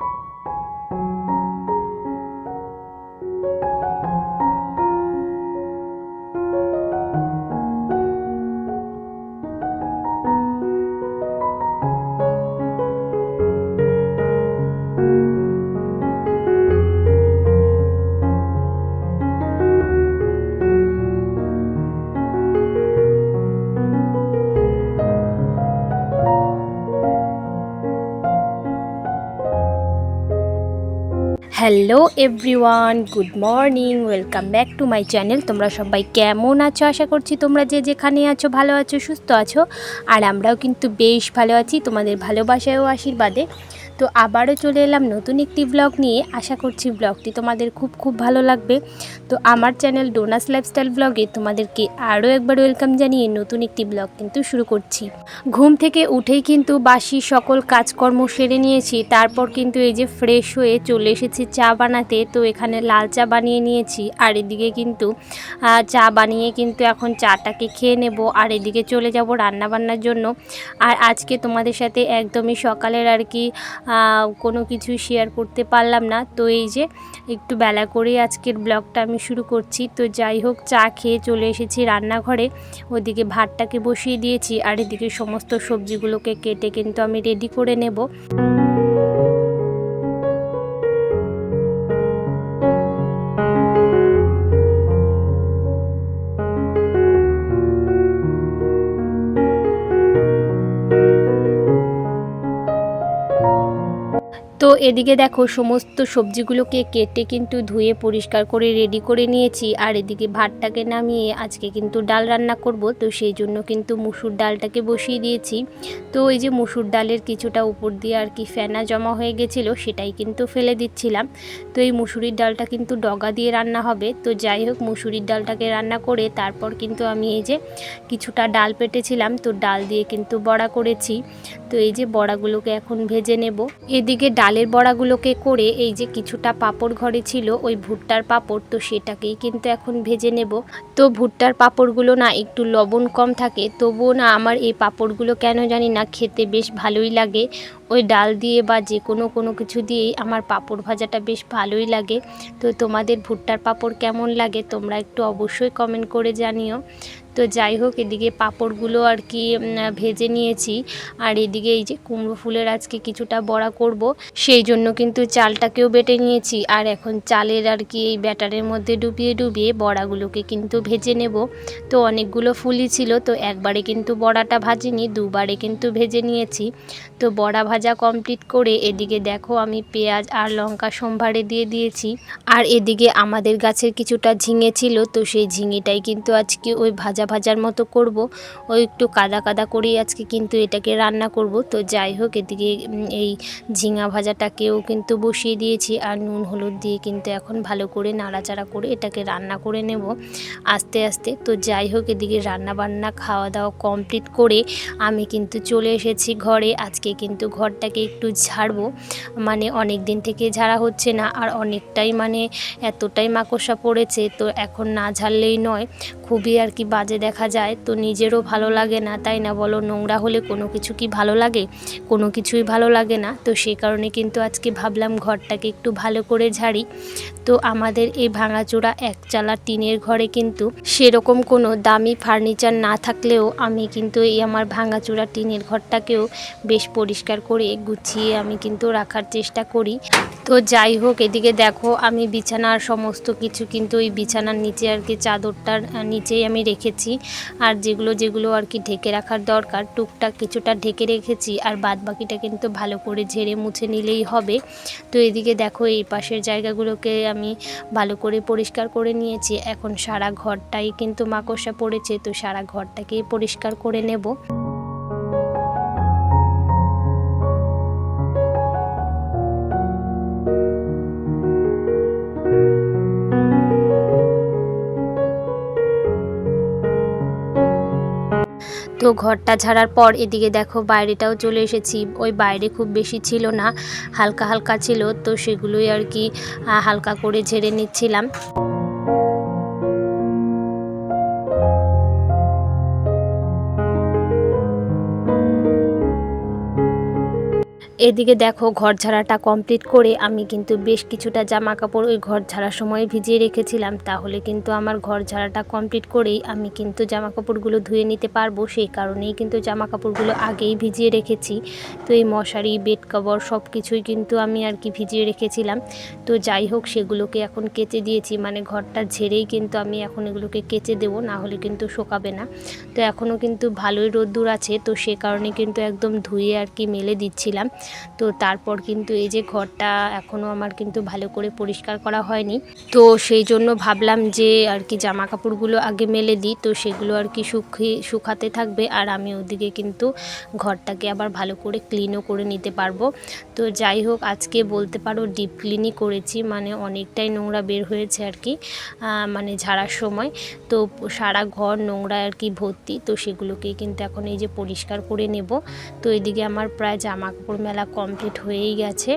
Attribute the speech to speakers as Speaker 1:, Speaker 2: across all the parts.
Speaker 1: thank you hello everyone, good morning, welcome back to my channel. তোমরা সবাই কেমন আছো? আশা করছি তোমরা যে যেখানে আছো, ভালো আছো, সুস্থ আছো। আর আমরাও কিন্তু বেশ ভালো আছি। তোমাদের ভালোবাসায় ও আশীর্বাদে। তো আবারও চলে এলাম নতুন একটি ব্লগ নিয়ে। আশা করছি ব্লগটি তোমাদের খুব খুব ভালো লাগবে। তো আমার চ্যানেল ডোনাস লাইফস্টাইল ব্লগে তোমাদেরকে আরও একবার ওয়েলকাম জানিয়ে নতুন একটি ব্লগ কিন্তু শুরু করছি। ঘুম থেকে উঠেই কিন্তু বাসি সকল কাজকর্ম সেরে নিয়েছি। তারপর কিন্তু এই যে ফ্রেশ হয়ে চলে এসেছি চা বানাতে, তো এখানে লাল চা বানিয়ে নিয়েছি। আর এদিকে কিন্তু চা বানিয়ে কিন্তু এখন চাটাকে খেয়ে নেব। আর এদিকে চলে যাব রান্না বান্নার জন্য। আর আজকে তোমাদের সাথে একদমই সকালের আর কি কোনো কিছু শেয়ার করতে পারলাম না। তো এই যে একটু বেলা করে আজকের ব্লগটা আমি শুরু করছি। তো যাই হোক, চা খেয়ে চলে এসেছি রান্নাঘরে। ওদিকে ভাতটাকে বসিয়ে দিয়েছি। আর এদিকে সমস্ত সবজিগুলোকে কেটে কিন্তু আমি রেডি করে নেব। এদিকে দেখো, সমস্ত সবজিগুলোকে কেটে কিন্তু ধুয়ে পরিষ্কার করে রেডি করে নিয়েছি। আর এদিকে ভাতটাকে নামিয়ে আজকে কিন্তু ডাল রান্না করব, তো সেই জন্য কিন্তু মুসুর ডালটাকে বসিয়ে দিয়েছি। তো এই যে মুসুর ডালের কিছুটা উপর দিয়ে আর কি ফেনা জমা হয়ে গেছিল, সেটাই কিন্তু ফেলে দিচ্ছিলাম। তো এই মুসুরির ডালটা কিন্তু ডগা দিয়ে রান্না হবে। তো যাই হোক, মুসুরির ডালটাকে রান্না করে তারপর কিন্তু আমি এই যে কিছুটা ডাল পেটেছিলাম, তো ডাল দিয়ে কিন্তু বড়া করেছি। তো এই যে বড়াগুলোকে এখন ভেজে নেব। এদিকে ডালের বড়াগুলোকে করে এই যে কিছুটা পাপড় ঘরে ছিল, ওই ভুট্টার পাপড়, তো সেটাকেই কিন্তু এখন ভেজে নেব। তো ভুট্টার পাপড়গুলো না একটু লবণ কম থাকে, তবুও না আমার এই পাপড়গুলো কেন জানি না খেতে বেশ ভালোই লাগে। ওই ডাল দিয়ে বা যে কোনো কোনো কিছু দিয়েই আমার পাঁপড় ভাজাটা বেশ ভালোই লাগে। তো তোমাদের ভুট্টার পাঁপড় কেমন লাগে তোমরা একটু অবশ্যই কমেন্ট করে জানিও। তো যাই হোক, এদিকে পাঁপড়গুলো আর কি ভেজে নিয়েছি। আর এদিকে এই যে কুমড়ো ফুলের আজকে কিছুটা বড়া করব, সেই জন্য কিন্তু চালটাকেও বেটে নিয়েছি। আর এখন চালের আর কি এই ব্যাটারের মধ্যে ডুবিয়ে ডুবিয়ে বড়াগুলোকে কিন্তু ভেজে নেব। তো অনেকগুলো ফুলই ছিল, তো একবারে কিন্তু বড়াটা ভাজিনি, দুবারে কিন্তু ভেজে নিয়েছি। তো বড়া ভাজা কমপ্লিট করে এদিকে দেখো আমি পেঁয়াজ আর লঙ্কা সোমবারে দিয়ে দিয়েছি। আর এদিকে আমাদের গাছের কিছুটা ঝিঙে ছিল, তো সেই ঝিঙেটাই কিন্তু আজকে ওই ভাজা ভাজার মতো করব। ওই একটু কাদা কাদা করেই আজকে কিন্তু এটাকে রান্না করব। তো যাই হোক, এদিকে এই ঝিঙা ভাজাটাকেও কিন্তু বসিয়ে দিয়েছি আর নুন, হলুদ দিয়ে কিন্তু এখন ভালো করে নাড়াচাড়া করে এটাকে রান্না করে নেব আস্তে আস্তে। তো যাই হোক, এদিকে রান্না বান্না খাওয়া দাওয়া কমপ্লিট করে আমি কিন্তু চলে এসেছি ঘরে। আজকে কিন্তু ঘরটাকে একটু ঝাড়বো। মানে অনেক দিন থেকে ঝাড়া হচ্ছে না, আর অনেকটাই মানে এতটাই মাকড়সা পড়েছে, তো এখন না ঝাড়লেই নয়। খুবই আর কি বাজে দেখা যায়, তো নিজেরও ভালো লাগে না, তাই না? বলো, নোংরা হলে কোনো কিছু কি ভালো লাগে? কোনো কিছুই ভালো লাগে না, তো সেই কারণে কিন্তু আজকে ভাবলাম ঘরটাকে একটু ভালো করে ঝাড়ি। তো আমাদের এই ভাঙাচোরা একচালা টিনের ঘরে কিন্তু সেরকম কোনো দামি ফার্নিচার না থাকলেও আমি কিন্তু এই আমার ভাঙাচোরা টিনের ঘরটাকেও বেশ পরিষ্কার করে গুছিয়ে আমি কিন্তু রাখার চেষ্টা করি। তো যাই হোক, এদিকে দেখো, আমি বিছানার সমস্ত কিছু কিন্তু ওই বিছানার নিচে আর কি চাদরটার নিচেই আমি রেখেছি। আর যেগুলো যেগুলো আর কি ঢেকে রাখার দরকার, টুকটাক কিছুটা ঢেকে রেখেছি। আর বাদ বাকিটা কিন্তু ভালো করে ঝেড়ে মুছে নিলেই হবে। তো এদিকে দেখো, এই পাশের জায়গাগুলোকে আমি ভালো করে পরিষ্কার করে নিয়েছি। এখন সারা ঘরটাই কিন্তু মাকড়সা পড়েছে, তো সারা ঘরটাকেই পরিষ্কার করে নেব। তো ঘরটা ঝাড়ার পর এদিকে দেখো বাইরেটাও চলে এসেছি। ওই বাইরে খুব বেশি ছিল না, হালকা হালকা ছিল, তো সেগুলোই আর কি হালকা করে ঝেড়ে নিচ্ছিলাম। এদিকে দেখো, ঘর ঝাড়াটা কমপ্লিট করে আমি কিন্তু বেশ কিছুটা জামা কাপড় ওই ঘর ঝাড়ার সময় ভিজিয়ে রেখেছিলাম। তাহলে কিন্তু আমার ঘর ঝাড়াটা কমপ্লিট করেই আমি কিন্তু জামা কাপড়গুলো ধুয়ে নিতে পারব। সেই কারণেই কিন্তু জামা কাপড়গুলো আগেই ভিজিয়ে রেখেছি। তো এই মশারি, বেড কভার সব কিছুই কিন্তু আমি আর কি ভিজিয়ে রেখেছিলাম। তো যাই হোক, সেগুলোকে এখন কেচে দিয়েছি। মানে ঘরটা ঝেড়েই কিন্তু আমি এখন এগুলোকে কেচে দেবো, না হলে কিন্তু শোকাবে না। তো এখনও কিন্তু ভালোই রোদ্দুর আছে। তো সে কারণে কিন্তু একদম ধুয়ে আর কি মেলে দিচ্ছিলাম। তো তারপর কিন্তু এই যে ঘরটা এখনও আমার কিন্তু ভালো করে পরিষ্কার করা হয়নি। তো সেই জন্য ভাবলাম যে আর কি জামা কাপড়গুলো আগে মেলে দিই, তো সেগুলো আর কি শুকিয়ে শুকাতে থাকবে আর আমি ওদিকে কিন্তু ঘরটাকে আবার ভালো করে ক্লিনও করে নিতে পারব। তো যাই হোক, আজকে বলতে পারো ডিপ ক্লিনই করেছি মানে অনেকটাই নোংরা বের হয়েছে আর কি মানে ঝাড়ার সময়। তো সারা ঘর নোংরা আর কি ভর্তি, তো সেগুলোকে কিন্তু এখন এই যে পরিষ্কার করে নেব। তো এদিকে আমার প্রায় জামা কাপড় মেলা কমপ্লিট হয়েই গেছে।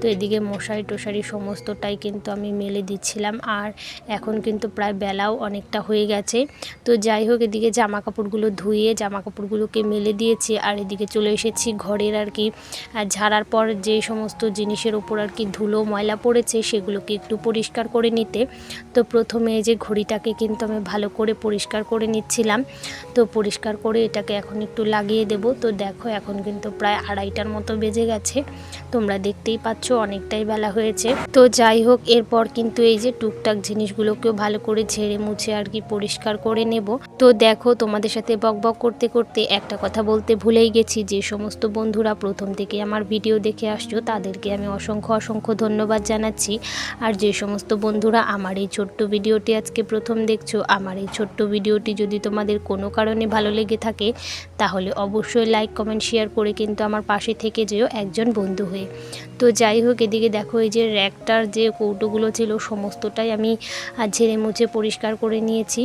Speaker 1: তো এদিকে মশারি টশারি সমস্তটাই কিন্তু আমি মেলে দিচ্ছিলাম। আর এখন কিন্তু প্রায় বেলাও অনেকটা হয়ে গেছে। তো যাই হোক, এদিকে জামা কাপড়গুলো ধুয়ে জামা কাপড়গুলোকে মেলে দিয়েছি। আর এদিকে চলে এসেছি ঘরের আর কি। ঝাড়ার পর যে সমস্ত জিনিসের ওপর আর কি ধুলো, ময়লা পড়েছে, সেগুলোকে একটু পরিষ্কার করে নিতে। তো প্রথমে যে ঘড়িটাকে কিন্তু আমি ভালো করে পরিষ্কার করে নিচ্ছিলাম। তো পরিষ্কার করে এটাকে এখন একটু লাগিয়ে দেব। তো দেখো, এখন কিন্তু প্রায় আড়াইটার মতো বেজে গেছে। তোমরা দেখতেই পাচ্ছ অনেকটাই বেলা হয়েছে। তো যাই হোক, এরপর কিন্তু এই যে টুকটাক জিনিসগুলোকেও ভালো করে ঝেড়ে মুছে আর কি পরিষ্কার করে নেব। তো দেখো, তোমাদের সাথে বকবক করতে করতে একটা কথা বলতে ভুলেই গেছি। যে সমস্ত বন্ধুরা প্রথম থেকে আমার ভিডিও দেখে আসছো, তাদেরকে আমি অসংখ্য অসংখ্য ধন্যবাদ জানাচ্ছি। আর যে সমস্ত বন্ধুরা আমার এই ছোট্ট ভিডিওটি আজকে প্রথম দেখছ, আমার এই ছোট্ট ভিডিওটি যদি তোমাদের কোনো কারণে ভালো লেগে থাকে, তাহলে অবশ্যই লাইক কমেন্ট শেয়ার করে কিন্তু আমার পাশে থেকে যেও। একজন বন্ধু হয়ে। তো যাই হোক, এদিকে দেখো এই যে র্যাকটার যে কৌটোগুলো ছিল, সমস্তটাই আমি ঝেড়ে মুছে পরিষ্কার করে নিয়েছি।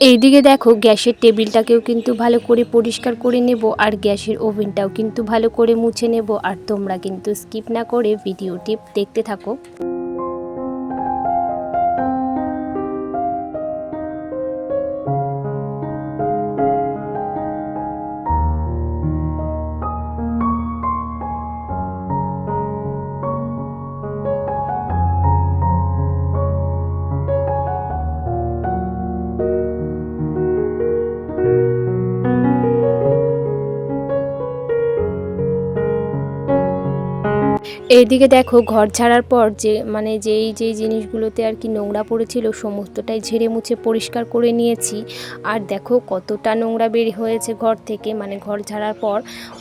Speaker 1: এইদিকে দেখো গ্যাসের টেবিলটাকেও কিন্তু ভালো করে পরিষ্কার করে নেব আর গ্যাসের ওভেনটাও কিন্তু ভালো করে মুছে নেব। আর তোমরা কিন্তু স্কিপ না করে ভিডিওটি দেখতে থাকো। এইদিকে দেখো, ঘর ছাড়ার পর যে মানে যেই যেই জিনিসগুলোতে আর কি নোংরা পড়েছিল, সমস্তটাই ঝেড়ে মুছে পরিষ্কার করে নিয়েছি। আর দেখো কতটা নোংরা বের হয়েছে ঘর থেকে মানে ঘর ছাড়ার পর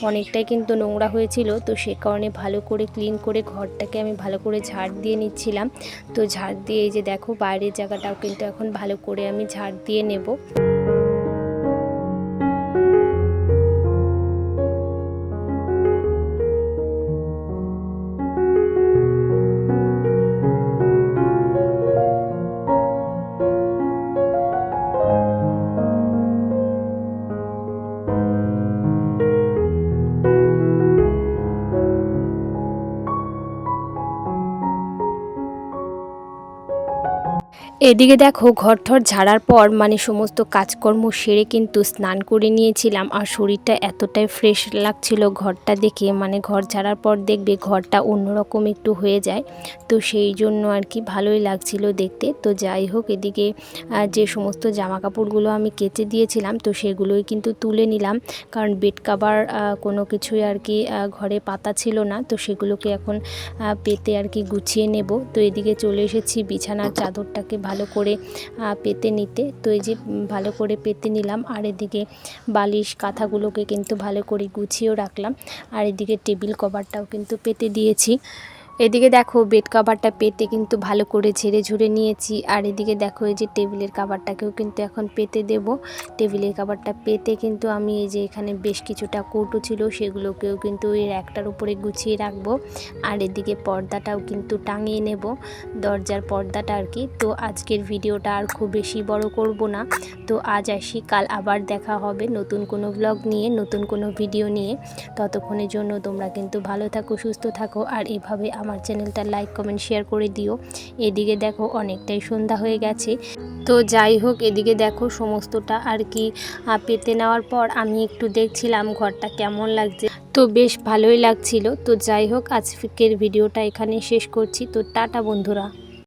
Speaker 1: অনেকটাই কিন্তু নোংরা হয়েছিল। তো সে কারণে ভালো করে ক্লিন করে ঘরটাকে আমি ভালো করে ঝাড় দিয়ে নিচ্ছিলাম। তো ঝাড় দিয়ে এই যে দেখো বাইরের জায়গাটাও কিন্তু এখন ভালো করে আমি ঝাড় দিয়ে নেব। এদিকে দেখো ঘর ঠর ঝাড়ার পর মানে সমস্ত কাজকর্ম সেরে কিন্তু স্নান করে নিয়েছিলাম। আর শরীরটা এতটাই ফ্রেশ লাগছিল ঘরটা দেখে মানে ঘর ঝাড়ার পর দেখবে ঘরটা অন্যরকম একটু হয়ে যায়। তো সেই জন্য আর কি ভালোই লাগছিল দেখতে। তো যাই হোক, এদিকে যে সমস্ত জামা কাপড়গুলো আমি কেচে দিয়েছিলাম, তো সেগুলোই কিন্তু তুলে নিলাম। কারণ বেড কাভার কোনো কিছুই আর কি ঘরে পাতা ছিল না, তো সেগুলোকে এখন পেতে আর কি গুছিয়ে নেব। তো এদিকে চলে এসেছি বিছানার চাদরটাকে ভালো করে পেতে নিতে। তো এই যে ভালো করে পেতে নিলাম। আর এদিকে বালিশ, কাঁথাগুলোকে কিন্তু ভালো করে গুছিয়েও রাখলাম। আর এদিকে টেবিল, কভারটাও কিন্তু পেতে দিয়েছি। এদিকে দেখো বেড কাভারটা পেতে কিন্তু ভালো করে ঝেড়ে ঝুড়ে নিয়েছি। আর এদিকে দেখো এই যে টেবিলের কাভারটাকেও কিন্তু এখন পেতে দেব। টেবিলের কাভারটা পেতে কিন্তু আমি এই যে এখানে বেশ কিছুটা কৌটো ছিল, সেগুলোকেও কিন্তু এই র্যাকটার উপরে গুছিয়ে রাখব। আর এদিকে পর্দাটাও কিন্তু টাঙিয়ে নেব, দরজার পর্দাটা আর কি। তো আজকের ভিডিওটা আর খুব বেশি বড় করব না। তো আজ আসি, কাল আবার দেখা হবে নতুন কোনো ব্লগ নিয়ে, নতুন কোনো ভিডিও নিয়ে। ততক্ষণের জন্য তোমরা কিন্তু ভালো থাকো, সুস্থ থাকো। আর এভাবে আমার চ্যানেলটা লাইক, কমেন্ট, শেয়ার করে দিও। এদিকে দেখো অনেকটাই সন্ধ্যা হয়ে গেছে। তো যাই হোক, এদিকে দেখো সমস্তটা আর কি পেতে নেওয়ার পর আমি একটু দেখছিলাম ঘরটা কেমন লাগছে। তো বেশ ভালোই লাগছিল। তো যাই হোক, আজকের ভিডিওটা এখানে শেষ করছি। তো টাটা বন্ধুরা।